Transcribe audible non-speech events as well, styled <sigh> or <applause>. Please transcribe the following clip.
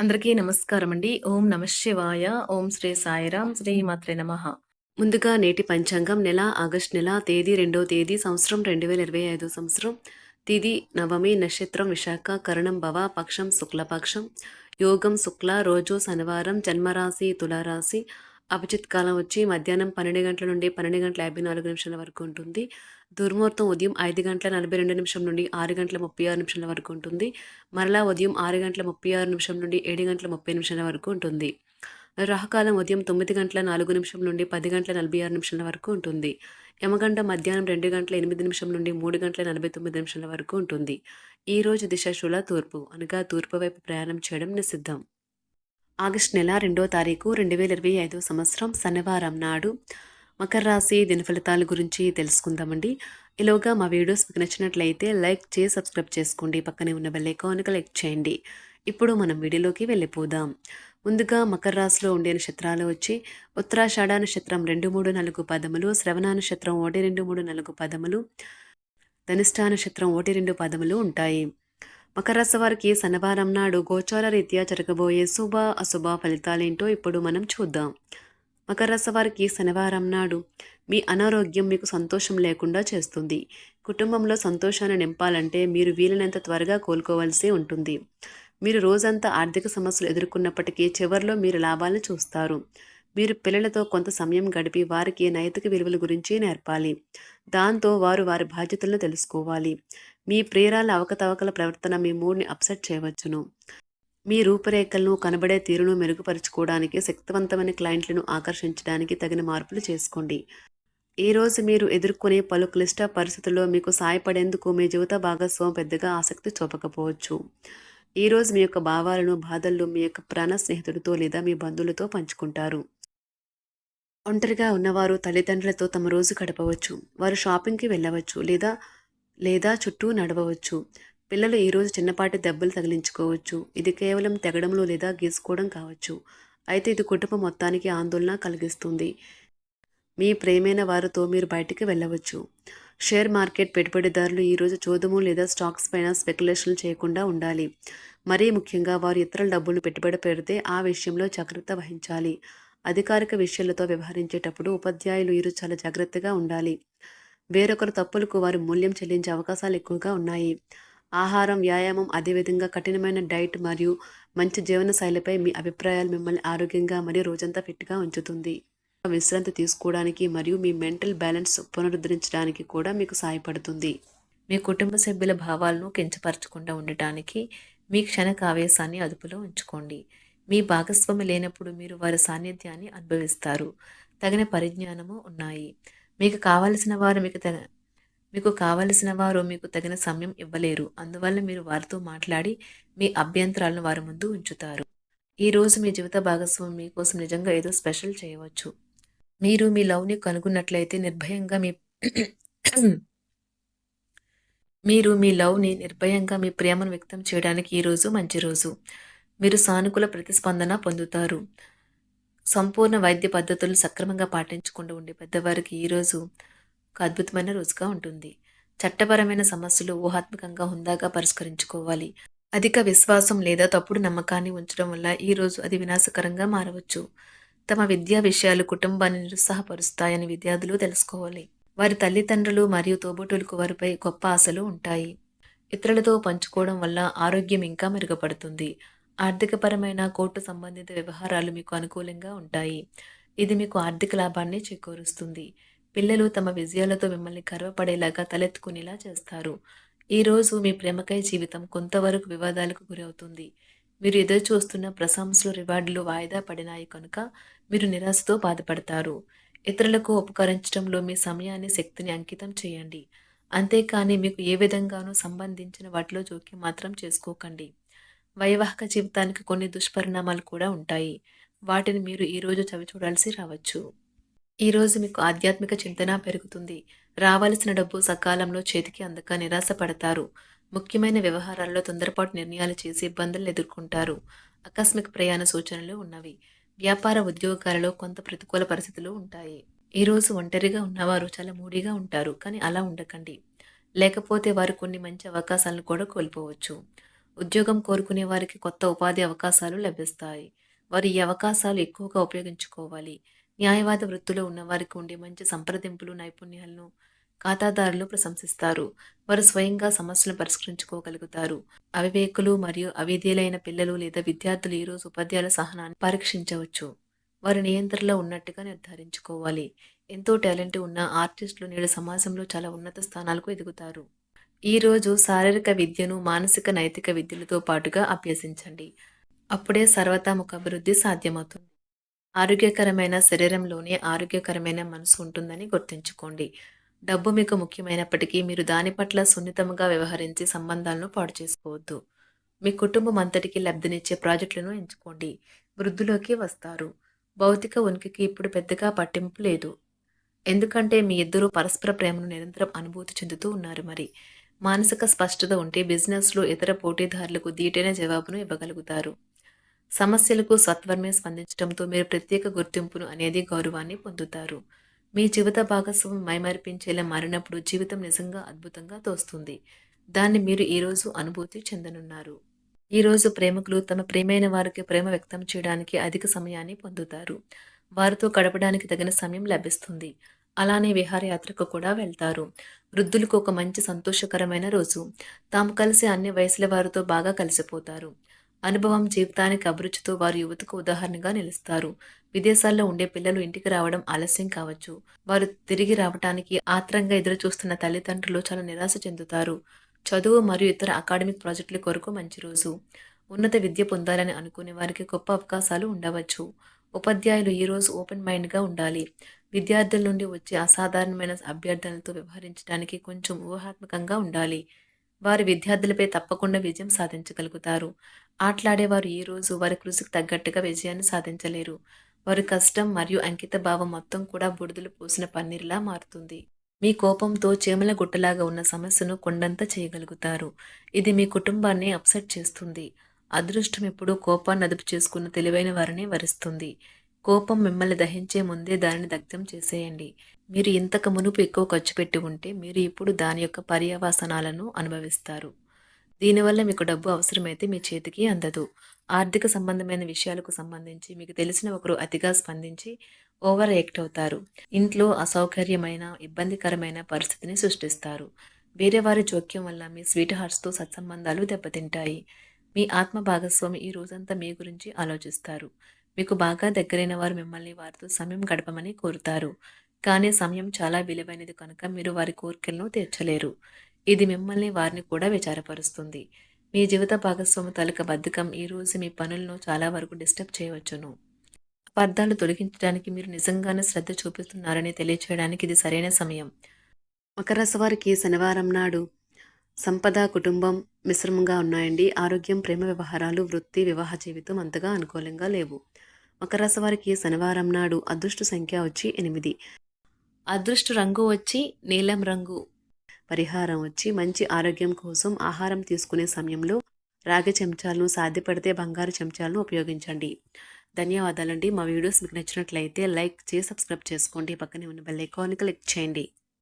అందరికీ నమస్కారం అండి ఓం నమ శివాయ. ఓం శ్రీ సాయిరాం. శ్రీ మాత్రే నమ. ముందుగా నేటి పంచాంగం నెల ఆగస్ట్ నెల తేదీ రెండో తేదీ సంవత్సరం రెండు వేల ఇరవై ఐదు సంవత్సరం. తిది నవమి నక్షత్రం విశాఖ కరణం భవ పక్షం శుక్లపక్షం. యోగం శుక్ల రోజు శనివారం జన్మరాశి తులారాశి. అభిజిత్ కాలం వచ్చి మధ్యాహ్నం పన్నెండు గంటల నుండి పన్నెండు గంటల యాభై నాలుగు నిమిషాల వరకు ఉంటుంది. దుర్ముహూర్తం ఉదయం ఐదు గంటల నలభై రెండు నిమిషం నుండి ఆరు గంటల ముప్పై ఆరు నిమిషాల వరకు ఉంటుంది. మరలా ఉదయం ఆరు గంటల ముప్పై ఆరు నిమిషం నుండి ఏడు గంటల ముప్పై నిమిషాల వరకు ఉంటుంది. రాహకాలం ఉదయం తొమ్మిది గంటల నాలుగు నిమిషం నుండి పది గంటల నలభై ఆరు నిమిషాల వరకు ఉంటుంది. యమగంట మధ్యాహ్నం రెండు గంటల ఎనిమిది నిమిషం నుండి మూడు గంటల నలభై తొమ్మిది నిమిషాల వరకు ఉంటుంది. ఈ రోజు దిశ తూర్పు అనగా తూర్పు వైపు ప్రయాణం చేయడం నిషిద్ధం. ఆగస్టు నెల రెండో తారీఖు రెండు వేల ఇరవై ఐదో సంవత్సరం శనివారం నాడు మకర రాశి దినఫలితాల గురించి తెలుసుకుందామండి. ఈలోగా మా వీడియోస్ మీకు నచ్చినట్లయితే లైక్ చేసి సబ్స్క్రైబ్ చేసుకోండి. పక్కనే ఉన్న బెల్ ఐకాన్ క్లిక్ చేయండి. ఇప్పుడు మనం వీడియోలోకి వెళ్ళిపోదాం. ముందుగా మకర రాశిలో ఉండే నక్షత్రాలు వచ్చి ఉత్తరాషాఢ నక్షత్రం రెండు మూడు నాలుగు పదములు శ్రవణ నక్షత్రం ఒకటి రెండు మూడు నాలుగు పదములు ధనిష్ఠా నక్షత్రం ఒకటి రెండు పదములు ఉంటాయి. మకర రాశి వారికి శనివారం నాడు గోచార రీత్యా జరగబోయే శుభ అశుభ ఫలితాలేంటో ఇప్పుడు మనం చూద్దాం. మకర రాశి వారికి శనివారం నాడు మీ అనారోగ్యం మీకు సంతోషం లేకుండా చేస్తుంది. కుటుంబంలో సంతోషాన్ని నింపాలంటే మీరు వీలైనంత త్వరగా కోలుకోవాల్సి ఉంటుంది. మీరు రోజంతా ఆర్థిక సమస్యలు ఎదుర్కొన్నప్పటికీ చివరిలో మీరు లాభాలను చూస్తారు. మీరు పిల్లలతో కొంత సమయం గడిపి వారికి నైతిక విలువల గురించి నేర్పాలి. దాంతో వారు వారి బాధ్యతలను తెలుసుకోవాలి. మీ ప్రియరాల అవకతవకల ప్రవర్తన మీ మూడ్ని అప్సెట్ చేయవచ్చును. మీ రూపురేఖలను కనబడే తీరును మెరుగుపరుచుకోవడానికి శక్తివంతమైన క్లయింట్లను ఆకర్షించడానికి తగిన మార్పులు చేసుకోండి. ఈరోజు మీరు ఎదుర్కొనే పలు క్లిష్ట పరిస్థితుల్లో మీకు సాయపడేందుకు మీ జీవిత భాగస్వామి పెద్దగా ఆసక్తి చూపకపోవచ్చు. ఈరోజు మీ యొక్క భావాలను బాధలను మీ యొక్క ప్రాణ స్నేహితుడితో లేదా మీ బంధువులతో పంచుకుంటారు. ఒంటరిగా ఉన్నవారు తల్లిదండ్రులతో తమ రోజు గడపవచ్చు. వారు షాపింగ్కి వెళ్ళవచ్చు లేదా లేదా చుట్టూ నడవవచ్చు. పిల్లలు ఈరోజు చిన్నపాటి దెబ్బలు తగిలించుకోవచ్చు. ఇది కేవలం తెగడంలో లేదా గీసుకోవడం కావచ్చు. అయితే ఇది కుటుంబం మొత్తానికి ఆందోళన కలిగిస్తుంది. మీ ప్రేమైన వారితో మీరు బయటికి వెళ్ళవచ్చు. షేర్ మార్కెట్ పెట్టుబడిదారులు ఈరోజు చోదము లేదా స్టాక్స్ పైన స్పెక్యులేషన్లు చేయకుండా ఉండాలి. మరీ ముఖ్యంగా వారు ఇతరుల డబ్బులు పెట్టుబడి పెడితే ఆ విషయంలో జాగ్రత్త వహించాలి. అధికారిక విషయాలతో వ్యవహరించేటప్పుడు ఉపాధ్యాయులు ఈరోజు చాలా జాగ్రత్తగా ఉండాలి. వేరొకరు తప్పులకు వారు మూల్యం చెల్లించే అవకాశాలు ఎక్కువగా ఉన్నాయి. ఆహారం వ్యాయామం అదేవిధంగా కఠినమైన డైట్ మరియు మంచి జీవన శైలిపై మీ అభిప్రాయాలు మిమ్మల్ని ఆరోగ్యంగా మరియు రోజంతా ఫిట్గా ఉంచుతుంది. విశ్రాంతి తీసుకోవడానికి మరియు మీ మెంటల్ బ్యాలెన్స్ పునరుద్ధరించడానికి కూడా మీకు సహాయపడుతుంది. మీ కుటుంబ సభ్యుల భావాలను కించపరచకుండా ఉండటానికి మీ క్షణక ఆవేశాన్ని అదుపులో ఉంచుకోండి. మీ భాగస్వామి లేనప్పుడు మీరు వారి సాన్నిధ్యాన్ని అనుభవిస్తారు. తగిన పరిజ్ఞానము ఉన్నాయి. మీకు కావలసిన వారు మీకు తగ మీకు కావలసిన వారు మీకు తగిన సమయం ఇవ్వలేరు. అందువల్ల మీరు వారితో మాట్లాడి మీ అభ్యంతరాలను వారి ముందు ఉంచుతారు. ఈరోజు మీ జీవిత భాగస్వామి మీకోసం నిజంగా ఏదో స్పెషల్ చేయవచ్చు. మీరు మీ లవ్ని కనుగొన్నట్లయితే నిర్భయంగా మీ <clears throat> మీరు మీ లవ్ని నిర్భయంగా మీ ప్రేమను వ్యక్తం చేయడానికి ఈరోజు మంచి రోజు. మీరు సానుకూల ప్రతిస్పందన పొందుతారు. సంపూర్ణ వైద్య పద్ధతులు సక్రమంగా పాటించకుండా ఉండే పెద్దవారికి ఈరోజు ఒక అద్భుతమైన రోజుగా ఉంటుంది. చట్టపరమైన సమస్యలు ఊహాత్మకంగా హుందాగా పరిష్కరించుకోవాలి. అధిక విశ్వాసం లేదా తప్పుడు నమ్మకాన్ని ఉంచడం వల్ల ఈరోజు అది వినాశకరంగా మారవచ్చు. తమ విద్యా విషయాలు కుటుంబాన్ని నిరుత్సాహపరుస్తాయని విద్యార్థులు తెలుసుకోవాలి. వారి తల్లిదండ్రులు మరియు తోబుటులకు వారిపై గొప్ప ఆశలు ఉంటాయి. ఇతరులతో పంచుకోవడం వల్ల ఆరోగ్యం ఇంకా మెరుగుపడుతుంది. ఆర్థికపరమైన కోర్టు సంబంధిత వ్యవహారాలు మీకు అనుకూలంగా ఉంటాయి. ఇది మీకు ఆర్థిక లాభాన్ని చేకూరుస్తుంది. పిల్లలు తమ విజయాలతో మిమ్మల్ని గర్వపడేలాగా తలెత్తుకునేలా చేస్తారు. ఈరోజు మీ ప్రేమకై జీవితం కొంతవరకు వివాదాలకు గురవుతుంది. మీరు ఎదురు చూస్తున్న ప్రశంసలు రివార్డులు వాయిదా పడినాయి కనుక మీరు నిరాశతో బాధపడతారు. ఇతరులకు ఉపకరించడంలో మీ సమయాన్ని శక్తిని అంకితం చేయండి. అంతేకాని మీకు ఏ విధంగానూ సంబంధించిన వాటిలో జోక్యం మాత్రం చేసుకోకండి. వైవాహిక జీవితానికి కొన్ని దుష్పరిణామాలు కూడా ఉంటాయి. వాటిని మీరు ఈరోజు చవి చూడాల్సి రావచ్చు. ఈరోజు మీకు ఆధ్యాత్మిక చింతన పెరుగుతుంది. రావాల్సిన డబ్బు సకాలంలో చేతికి అందక నిరాశ పడతారు ముఖ్యమైన వ్యవహారాల్లో తొందరపాటు నిర్ణయాలు చేసి ఇబ్బందులు ఎదుర్కొంటారు. ఆకస్మిక ప్రయాణ సూచనలు ఉన్నవి. వ్యాపార ఉద్యోగాలలో కొంత ప్రతికూల పరిస్థితులు ఉంటాయి. ఈరోజు ఒంటరిగా ఉన్నవారు చాలా మూడిగా ఉంటారు. కానీ అలా ఉండకండి. లేకపోతే వారు కొన్ని మంచి అవకాశాలను కూడా కోల్పోవచ్చు. ఉద్యోగం కోరుకునే వారికి కొత్త ఉపాధి అవకాశాలు లభిస్తాయి. వారు ఈ అవకాశాలు ఎక్కువగా ఉపయోగించుకోవాలి. న్యాయవాద వృత్తిలో ఉన్న వారికి ఉండే మంచి సంప్రదింపులు నైపుణ్యాలను ఖాతాదారులు ప్రశంసిస్తారు. వారు స్వయంగా సమస్యలను పరిష్కరించుకోగలుగుతారు. అవివేకులు మరియు అవిధేయులైన పిల్లలు లేదా విద్యార్థులు ఈరోజు ఉపాధ్యాయుల సహనాన్ని పరీక్షించవచ్చు. వారు నియంత్రణలో ఉన్నట్టుగా నిర్ధారించుకోవాలి. ఎంతో టాలెంట్ ఉన్న ఆర్టిస్టులు నేడు సమాజంలో చాలా ఉన్నత స్థానాలకు ఎదుగుతారు. ఈ రోజు శారీరక విద్యను మానసిక నైతిక విద్యలతో పాటుగా అభ్యసించండి. అప్పుడే సర్వతాముఖ అభివృద్ధి సాధ్యమవుతుంది. ఆరోగ్యకరమైన శరీరంలోనే ఆరోగ్యకరమైన మనసు ఉంటుందని గుర్తుంచుకోండి. డబ్బు మీకు ముఖ్యమైనప్పటికీ మీరు దాని పట్ల సున్నితంగా వ్యవహరించి సంబంధాలను పాడు చేసుకోవద్దు. మీ కుటుంబం అంతటికి లబ్ధినిచ్చే ప్రాజెక్టులను ఎంచుకోండి. వృద్ధిలోకి వస్తారు. భౌతిక ఉనికికి ఇప్పుడు పెద్దగా పట్టింపు లేదు. ఎందుకంటే మీ ఇద్దరు పరస్పర ప్రేమను నిరంతరం అనుభూతి చెందుతూ ఉన్నారు మరి. మానసిక స్పష్టత ఉంటే బిజినెస్లో ఇతర పోటీదారులకు దీటైన జవాబును ఇవ్వగలుగుతారు. సమస్యలకు సత్వరమే స్పందించడంతో మీరు ప్రత్యేక గుర్తింపును అనేది గౌరవాన్ని పొందుతారు. మీ జీవిత భాగస్వామి మైమర్పించేలా మారినప్పుడు జీవితం నిజంగా అద్భుతంగా తోస్తుంది. దాన్ని మీరు ఈరోజు అనుభూతి చెందనున్నారు. ఈరోజు ప్రేమికులు తమ ప్రేమైన వారికి ప్రేమ వ్యక్తం చేయడానికి అధిక సమయాన్ని పొందుతారు. వారితో గడపడానికి తగిన సమయం లభిస్తుంది. అలానే విహారయాత్రకు కూడా వెళ్తారు. వృద్ధులకు ఒక మంచి సంతోషకరమైన రోజు. తాము కలిసి అన్ని వయసుల వారితో బాగా కలిసిపోతారు. అనుభవం జీవితానికి అభిరుచితో వారు యువతకు ఉదాహరణగా నిలుస్తారు. విదేశాల్లో ఉండే పిల్లలు ఇంటికి రావడం ఆలస్యం కావచ్చు. వారు తిరిగి రావటానికి ఆత్రంగా ఎదురు చూస్తున్న తల్లిదండ్రులు చాలా నిరాశ చెందుతారు. చదువు మరియు ఇతర అకాడమిక్ ప్రాజెక్టుల కొరకు మంచి రోజు. ఉన్నత విద్య పొందాలని అనుకునే వారికి గొప్ప అవకాశాలు ఉండవచ్చు. ఉపాధ్యాయులు ఈరోజు ఓపెన్ మైండ్గా ఉండాలి. విద్యార్థుల నుండి వచ్చే అసాధారణమైన అభ్యర్థనలతో వ్యవహరించడానికి కొంచెం ఊహాత్మకంగా ఉండాలి. వారి విద్యార్థులపై తప్పకుండా విజయం సాధించగలుగుతారు. ఆటలాడేవారు ఈ రోజు వారి కృషికి తగ్గట్టుగా విజయాన్ని సాధించలేరు. వారి కష్టం మరియు అంకిత భావం మొత్తం కూడా బుడిదలు పోసిన పన్నీర్లా మారుతుంది. మీ కోపంతో చేమల గుట్టలాగా ఉన్న సమస్యను కొండంత చేయగలుగుతారు. ఇది మీ కుటుంబాన్ని అప్సెట్ చేస్తుంది. అదృష్టం ఎప్పుడూ కోపాన్ని అదుపు చేసుకున్న తెలివైన వారిని వరిస్తుంది. కోపం మిమ్మల్ని దహించే ముందే దానిని దగ్ధం చేసేయండి. మీరు ఇంతకు మునుపు ఎక్కువ ఖర్చు పెట్టి ఉంటే మీరు ఇప్పుడు దాని యొక్క పర్యవసనాలను అనుభవిస్తారు. దీనివల్ల మీకు డబ్బు అవసరమైతే మీ చేతికి అందదు. ఆర్థిక సంబంధమైన విషయాలకు సంబంధించి మీకు తెలిసిన ఒకరు అతిగా స్పందించి ఓవర్ యాక్ట్ అవుతారు. ఇంట్లో అసౌకర్యమైన ఇబ్బందికరమైన పరిస్థితిని సృష్టిస్తారు. వేరే వారి జోక్యం వల్ల మీ స్వీట్ హార్ట్స్తో సత్సంబంధాలు దెబ్బతింటాయి. మీ ఆత్మ భాగస్వామి ఈ రోజంతా మీ గురించి ఆలోచిస్తారు. మీకు బాగా దగ్గరైన వారు మిమ్మల్ని వారితో సమయం గడపమని కోరుతారు. కానీ సమయం చాలా విలువైనది కనుక మీరు వారి కోరికలను తీర్చలేరు. ఇది మిమ్మల్ని వారిని కూడా విచారపరుస్తుంది. మీ జీవిత భాగస్వామి తలక బద్ధకం ఈ రోజు మీ పనులను చాలా వరకు డిస్టర్బ్ చేయవచ్చును. అపార్థాలు తొలగించడానికి మీరు నిజంగానే శ్రద్ధ చూపిస్తున్నారని తెలియచేయడానికి ఇది సరైన సమయం. మకర వారికి శనివారం నాడు సంపద కుటుంబం మిశ్రమంగా ఉన్నాయండి. ఆరోగ్యం ప్రేమ వ్యవహారాలు వృత్తి వివాహ జీవితం అంతగా అనుకూలంగా లేవు. మకర రాశి వారికి శనివారం నాడు అదృష్ట సంఖ్య వచ్చి ఎనిమిది. అదృష్ట రంగు వచ్చి నీలం రంగు. పరిహారం వచ్చి మంచి ఆరోగ్యం కోసం ఆహారం తీసుకునే సమయంలో రాగి చెంచాలను సాధ్యపడితే బంగారు చెంచాలను ఉపయోగించండి. ధన్యవాదాలండి. మా వీడియోస్ మీకు నచ్చినట్లయితే లైక్ చేసి సబ్స్క్రైబ్ చేసుకోండి. పక్కనే ఉన్న బెల్ ఐకాన్ క్లిక్ చేయండి.